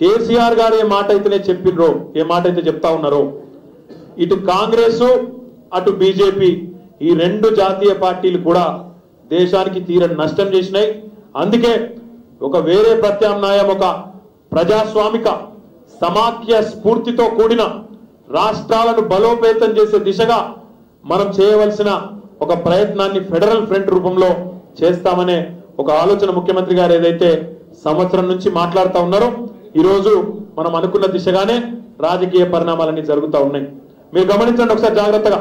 కేసీఆర్ గారు ఏ మాట అయితేనే చెప్పిర్రో ఏ మాట అయితే చెప్తా ఉన్నారో. ఇటు కాంగ్రెస్ అటు బీజేపీ ఈ రెండు జాతీయ పార్టీలు కూడా దేశానికి తీరని నష్టం చేసినాయి. అందుకే ఒక వేరే ప్రత్యామ్నాయం ఒక ప్రజాస్వామిక సమాఖ్య స్ఫూర్తితో కూడిన రాష్ట్రాలను బలోపేతం చేసే దిశగా మనం చేయవలసిన ఒక ప్రయత్నాన్ని ఫెడరల్ ఫ్రంట్ రూపంలో చేస్తామనే ఒక ఆలోచన ముఖ్యమంత్రి గారు ఏదైతే సంవత్సరం నుంచి మాట్లాడుతూ ఉన్నారో ఈరోజు మనం అనుకున్న దిశగానే రాజకీయ పరిణామాలన్నీ జరుగుతూ ఉన్నాయి. మీరు గమనించండి ఒకసారి జాగ్రత్తగా.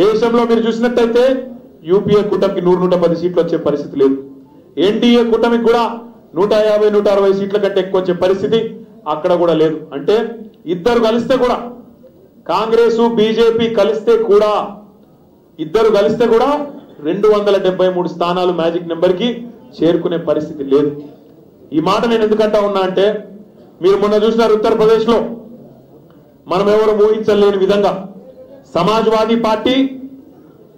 దేశంలో మీరు చూసినట్టయితే యూపీఏ కూటమికి నూరు నూట పది సీట్లు వచ్చే పరిస్థితి లేదు. ఎన్డీఏ కూటమికి కూడా నూట యాభై నూట అరవై సీట్ల కంటే ఎక్కువ వచ్చే పరిస్థితి అక్కడ కూడా లేదు. అంటే ఇద్దరు కలిస్తే కూడా కాంగ్రెస్ బీజేపీ కలిస్తే కూడా ఇద్దరు కలిస్తే కూడా రెండు వందల డెబ్బై మూడు స్థానాలు మ్యాజిక్ నెంబర్కి చేరుకునే పరిస్థితి లేదు. ఈ మాట నేను ఎందుకంటా ఉన్నా అంటే మీరు మొన్న చూసినారు ఉత్తరప్రదేశ్లో మనం ఎవరు ఊహించలేని విధంగా సమాజ్వాదీ పార్టీ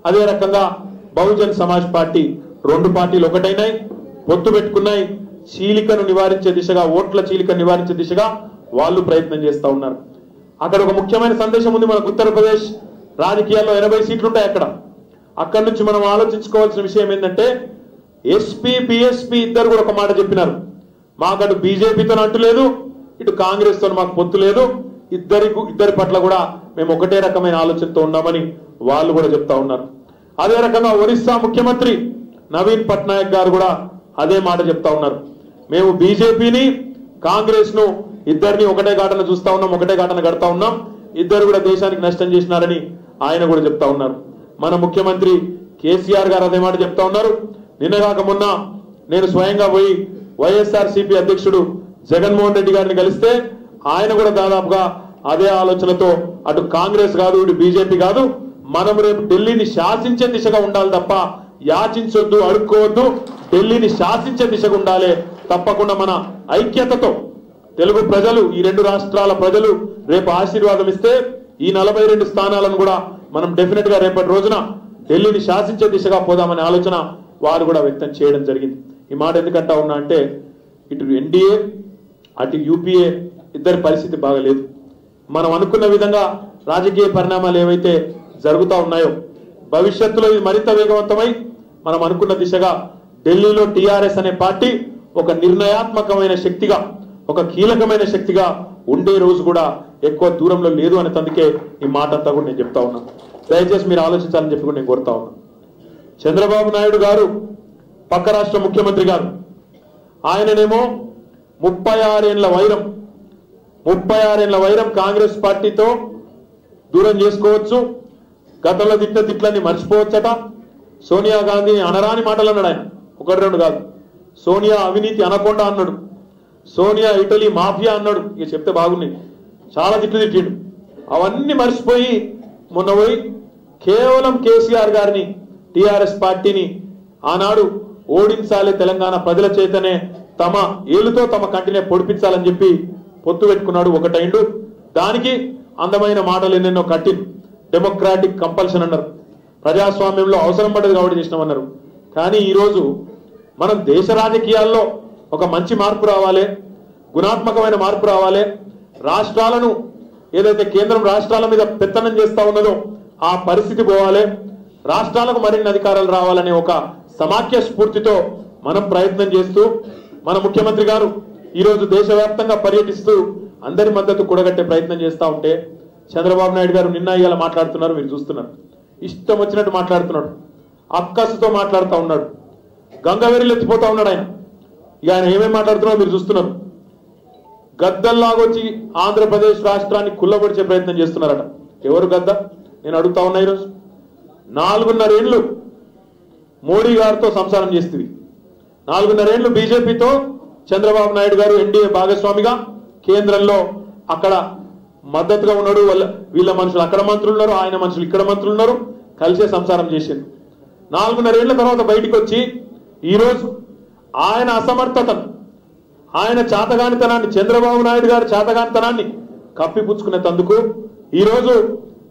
అదే రకంగా బహుజన్ సమాజ్ పార్టీ రెండు పార్టీలు ఒకటైనాయి పొత్తు పెట్టుకున్నాయి చీలికను నివారించే దిశగా ఓట్ల చీలిక నివారించే దిశగా వాళ్ళు ప్రయత్నం చేస్తూ ఉన్నారు. అక్కడ ఒక ముఖ్యమైన సందేశం ఉంది మనకు ఉత్తరప్రదేశ్ రాజకీయాల్లో ఎనభై సీట్లు ఉంటాయి అక్కడ. అక్కడి నుంచి మనం ఆలోచించుకోవాల్సిన విషయం ఏంటంటే ఎస్పీ బిఎస్పీ ఇద్దరు కూడా ఒక మాట చెప్పినారు. మాకు బీజేపీతో అంటూ లేదు ఇటు కాంగ్రెస్తో మాకు పొత్తు లేదు. ఇద్దరి ఇద్దరి పట్ల కూడా మేము ఒకటే రకమైన ఆలోచనతో ఉన్నామని వాళ్ళు కూడా చెప్తా ఉన్నారు. అదే రకంగా ఒరిస్సా ముఖ్యమంత్రి నవీన్ పట్నాయక్ గారు కూడా అదే మాట చెప్తా ఉన్నారు. మేము బీజేపీని కాంగ్రెస్ను ఇద్దరిని ఒకటే ఘాటన చూస్తా ఉన్నాం ఒకటే ఘాటన కడతా ఉన్నాం. ఇద్దరు కూడా దేశానికి నష్టం చేసినారని ఆయన కూడా చెప్తా ఉన్నారు. మన ముఖ్యమంత్రి కేసీఆర్ గారు అదే మాట చెప్తా ఉన్నారు. నిన్నగాక మొన్న నేను స్వయంగా పోయి వైఎస్ఆర్ సిపి అధ్యక్షుడు జగన్మోహన్ రెడ్డి గారిని కలిస్తే ఆయన కూడా దాదాపుగా అదే ఆలోచనతో అటు కాంగ్రెస్ కాదు ఇటు బీజేపీ కాదు మనం రేపు ఢిల్లీని శాసించే దిశగా ఉండాలి తప్ప యాచించొద్దు అడుక్కోవద్దు. ఢిల్లీని శాసించే దిశగా ఉండాలి తప్పకుండా మన ఐక్యతతో. తెలుగు ప్రజలు ఈ రెండు రాష్ట్రాల ప్రజలు రేపు ఆశీర్వాదం ఇస్తే ఈ నలభై రెండు స్థానాలను కూడా మనం డెఫినెట్గా రేపటి రోజున ఢిల్లీని శాసించే దిశగా పోదామనే ఆలోచన వారు కూడా వ్యక్తం చేయడం జరిగింది. ఈ మాట ఎందుకంటా ఉన్నా అంటే ఇటు ఎన్డీఏ అటు యూపీఏ ఇద్దరి పరిస్థితి బాగలేదు. మనం అనుకున్న విధంగా రాజకీయ పరిణామాలు ఏవైతే జరుగుతూ ఉన్నాయో భవిష్యత్తులో ఇది మరింత వేగవంతమై మనం అనుకున్న దిశగా ఢిల్లీలో టీఆర్ఎస్ అనే పార్టీ ఒక నిర్ణయాత్మకమైన శక్తిగా ఒక కీలకమైన శక్తిగా ఉండే రోజు కూడా ఎక్కువ దూరంలో లేదు అనే తందుకే ఈ మాట అంతా కూడా నేను చెప్తా ఉన్నా. దయచేసి మీరు ఆలోచించాలని చెప్పి కూడా నేను కోరుతా ఉన్నా. చంద్రబాబు నాయుడు గారు పక్క రాష్ట్ర ముఖ్యమంత్రి గారు ఆయననేమో ముప్పై ఆరేళ్ళ వైరం ముప్పై ఆరేళ్ళ వైరం కాంగ్రెస్ పార్టీతో దూరం చేసుకోవచ్చు. గతంలో తిట్ల తిట్లని మర్చిపోవచ్చట. సోనియా గాంధీని అనరాని మాటలు అన్నాడు ఆయన. ఒకటి రెండు కాదు. సోనియా అవినీతి అనకుండా అన్నాడు. సోనియా ఇటలీ మాఫియా అన్నాడు. ఇక చెప్తే బాగున్నాయి చాలా తిట్లు తిట్టిండు. అవన్నీ మర్చిపోయి మొన్న పోయి కేవలం కేసీఆర్ గారిని టిఆర్ఎస్ పార్టీని ఆనాడు ఓడించాలి తెలంగాణ ప్రజల చేతనే తమ ఏలుతో తమ కంటినే పొడిపించాలని చెప్పి పొత్తు పెట్టుకున్నాడు ఒకటైండు. దానికి అందమైన మాటలు ఎన్నెన్నో కట్టిన్ డెమోక్రాటిక్ కంపల్షన్ అన్నారు. ప్రజాస్వామ్యంలో అవసరం పడ్డది కాబట్టి చేసినామన్నారు కానీ ఈరోజు మనం దేశ రాజకీయాల్లో ఒక మంచి మార్పు రావాలి గుణాత్మకమైన మార్పు రావాలి రాష్ట్రాలను ఏదైతే కేంద్రం రాష్ట్రాల మీద పెత్తనం చేస్తా ఉన్నదో ఆ పరిస్థితి పోవాలి రాష్ట్రాలకు మరిన్ని అధికారాలు రావాలనే ఒక సమాఖ్య స్ఫూర్తితో మనం ప్రయత్నం చేస్తూ మన ముఖ్యమంత్రి గారు ఈరోజు దేశవ్యాప్తంగా పర్యటిస్తూ అందరి మద్దతు కూడగట్టే ప్రయత్నం చేస్తూ ఉంటే చంద్రబాబు నాయుడు గారు నిన్న ఇవాళ మాట్లాడుతున్నారు మీరు చూస్తున్నారు. ఇష్టం వచ్చినట్టు మాట్లాడుతున్నాడు. అక్కసుతో మాట్లాడుతూ ఉన్నాడు. గంగవేరిలు ఎత్తిపోతా ఉన్నాడు ఆయన. ఇక ఆయన ఏమేమి మాట్లాడుతున్నారో మీరు చూస్తున్నారు. గద్దల్లాగొచ్చి ఆంధ్రప్రదేశ్ రాష్ట్రాన్ని కుల్లబడిచే ప్రయత్నం చేస్తున్నారట. ఎవరు గద్ద? నేను అడుగుతా ఉన్నా ఈరోజు. నాలుగున్నర ఏళ్ళు మోడీ గారితో సంసారం చేస్తుంది. నాలుగున్నరేళ్ళు బీజేపీతో చంద్రబాబు నాయుడు గారు ఎన్డీఏ భాగస్వామిగా కేంద్రంలో అక్కడ మద్దతుగా ఉన్నాడు. వాళ్ళ వీళ్ళ మనుషులు అక్కడ మంత్రులు ఉన్నారు ఆయన మనుషులు ఇక్కడ మంత్రులు ఉన్నారు. కలిసే సంసారం చేసింది నాలుగున్నర ఏళ్ళ తర్వాత బయటికి వచ్చి ఈరోజు ఆయన అసమర్థతను ఆయన చాతగానితనాన్ని చంద్రబాబు నాయుడు గారి చాతగానితనాన్ని కప్పిపుచ్చుకునేందుకు ఈరోజు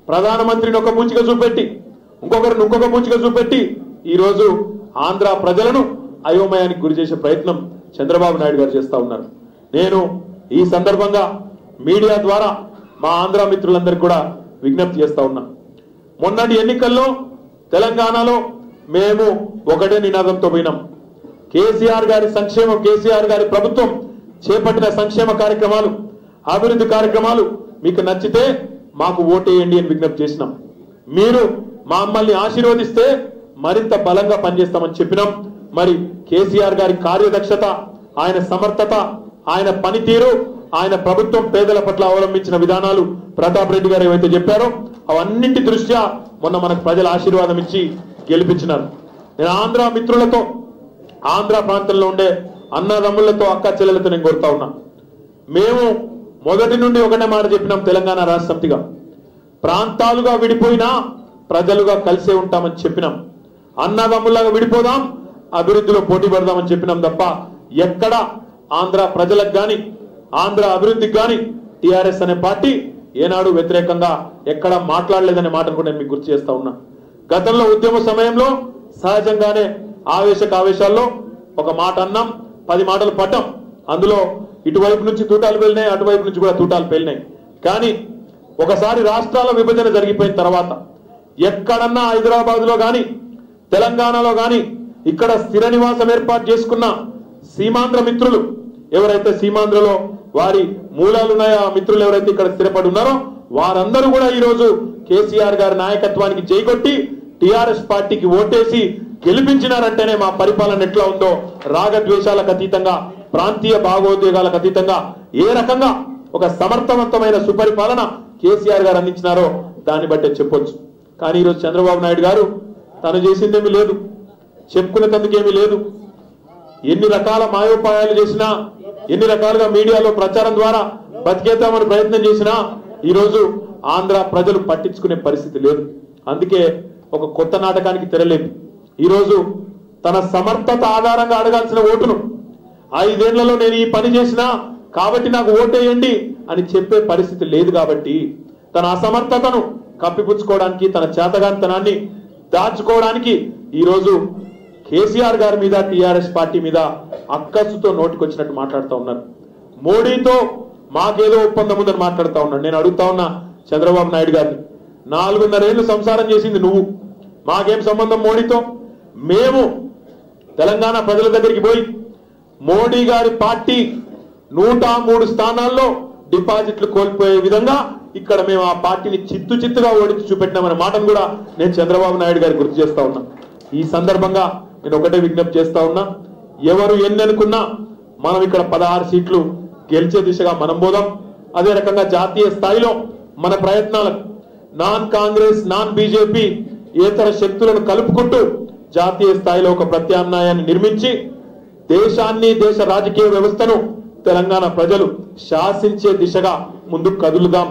ప్రధానమంత్రిని ఒక పూచిక చూపెట్టి ఇంకొకరిని ఇంకొక పూచిక చూపెట్టి ఈరోజు ఆంధ్ర ప్రజలను అయోమయానికి గురి చేసే ప్రయత్నం చంద్రబాబు నాయుడు గారు చేస్తూ ఉన్నారు. నేను ఈ సందర్భంగా మీడియా ద్వారా మా ఆంధ్ర మిత్రులందరికీ కూడా విజ్ఞప్తి చేస్తూ ఉన్నా. మొన్నటి ఎన్నికల్లో తెలంగాణలో మేము ఒకటే నినాదంతో పోయినాం. కేసీఆర్ గారి సంక్షేమం కేసీఆర్ గారి ప్రభుత్వం చేపట్టిన సంక్షేమ కార్యక్రమాలు అభివృద్ధి కార్యక్రమాలు మీకు నచ్చితే మాకు ఓటేయండి అని విజ్ఞప్తి చేసినాం. మీరు మమ్మల్ని ఆశీర్వదిస్తే మరింత బలంగా పనిచేస్తామని చెప్పినాం. మరి కేసీఆర్ గారి కార్యదక్షత ఆయన సమర్థత ఆయన పనితీరు ఆయన ప్రభుత్వం పేదల పట్ల అవలంబించిన విధానాలు ప్రతాప్ రెడ్డి గారు ఏవైతే చెప్పారో అవన్నింటి దృష్ట్యా మొన్న మనకు ప్రజల ఆశీర్వాదం ఇచ్చి గెలిపించినారు. నేను ఆంధ్ర మిత్రులతో ఆంధ్ర ప్రాంతంలో ఉండే అన్నదమ్ములతో అక్క చెల్లెలతో నేను కోరుతా ఉన్నా. మేము మొదటి నుండి ఒకటే మాట చెప్పినాం తెలంగాణ రాష్ట్ర సమితిగా ప్రాంతాలుగా విడిపోయినా ప్రజలుగా కలిసే ఉంటామని చెప్పినాం. అన్నదమ్ములాగా విడిపోదాం అభివృద్ధిలో పోటీ పడదామని చెప్పినాం తప్ప ఎక్కడ ఆంధ్ర ప్రజలకు గాని ఆంధ్ర అభివృద్ధికి గాని టిఆర్ఎస్ అనే పార్టీ ఏనాడు వ్యతిరేకంగా ఎక్కడ మాట్లాడలేదనే మాటను కూడా నేను మీకు గుర్తు చేస్తా ఉన్నా. గతంలో ఉద్యమ సమయంలో సహజంగానే ఆవేశ ఆవేశాల్లో ఒక మాట అన్నాం పది మాటలు పడ్డాం. అందులో ఇటువైపు నుంచి తూటాలు వెళ్ళినాయి అటువైపు నుంచి కూడా తూటాలు పేలినాయి. కానీ ఒకసారి రాష్ట్రాల విభజన జరిగిపోయిన తర్వాత ఎక్కడన్నా హైదరాబాద్లో తెలంగాణలో కానీ ఇక్కడ స్థిర నివాసం ఏర్పాటు చేసుకున్న సీమాంధ్ర మిత్రులు ఎవరైతే సీమాంధ్రలో వారి మూలాలు ఉన్నాయో ఆ మిత్రులు ఎవరైతే ఇక్కడ స్థిరపడి ఉన్నారో వారందరూ కూడా ఈ రోజు కేసీఆర్ గారి నాయకత్వానికి జైకొట్టి టిఆర్ఎస్ పార్టీకి ఓటేసి గెలిపించినారంటేనే మా పరిపాలన ఎట్లా ఉందో రాగద్వేషాలకు అతీతంగా ప్రాంతీయ భావోద్వేగాలకు అతీతంగా ఏ రకంగా ఒక సమర్థవంతమైన సుపరిపాలన కేసీఆర్ గారు అందించినారో దాన్ని బట్టే చెప్పొచ్చు. కానీ ఈరోజు చంద్రబాబు నాయుడు గారు తను చేసిందేమీ లేదు. చెప్పుకునేందుకేమీ లేదు. ఎన్ని రకాల మాయోపాయాలు చేసినా ఎన్ని రకాలుగా మీడియాలో ప్రచారం ద్వారా బతికేద్దామని ప్రయత్నం చేసినా ఈరోజు ఆంధ్ర ప్రజలు పట్టించుకునే పరిస్థితి లేదు. అందుకే ఒక కొత్త నాటకానికి తెరలేదు ఈరోజు తన సమర్థత ఆధారంగా అడగాల్సిన ఓటును ఐదేళ్ళలో నేను ఈ పని చేసినా కాబట్టి నాకు ఓటేయండి అని చెప్పే పరిస్థితి లేదు కాబట్టి తన అసమర్థతను కప్పిపుచ్చుకోవడానికి తన చేతగాంతనాన్ని దాచుకోవడానికి ఈరోజు కేసీఆర్ గారి మీద టిఆర్ఎస్ పార్టీ మీద అక్కసుతో నోటికొచ్చినట్టు మాట్లాడుతూ ఉన్నారు. మోడీతో మాకేదో ఒప్పందం ఉందని మాట్లాడుతూ ఉన్నాడు నేను అడుగుతా ఉన్నా చంద్రబాబు నాయుడు గారిని. నాలుగున్నరేళ్ళు సంసారం చేసింది నువ్వు. మాకేం సంబంధం మోడీతో? మేము తెలంగాణ ప్రజల దగ్గరికి పోయి మోడీ గారి పార్టీ నూట మూడు స్థానాల్లో డిపాజిట్లు కోల్పోయే విధంగా ఇక్కడ మేము ఆ పార్టీని చిత్తు చిత్తుగా ఓడించి చూపెట్టినామనే మాటను కూడా నేను చంద్రబాబు నాయుడు గారి గుర్తు చేస్తా ఉన్నా. ఈ సందర్భంగా నేను ఒకటే విజ్ఞప్తి చేస్తా ఉన్నా. ఎవరు ఎన్ని అనుకున్నా మనం ఇక్కడ పదహారు సీట్లు గెలిచే దిశగా మనం పోదాం. అదే రకంగా జాతీయ స్థాయిలో మన ప్రయత్నాలకు నాన్ కాంగ్రెస్ నాన్ బీజేపీ ఇతర శక్తులను కలుపుకుంటూ జాతీయ స్థాయిలో ఒక ప్రత్యామ్నాయాన్ని నిర్మించి దేశాన్ని దేశ రాజకీయ వ్యవస్థను తెలంగాణ ప్రజలు శాసించే దిశగా ముందుకు కదులుదాం.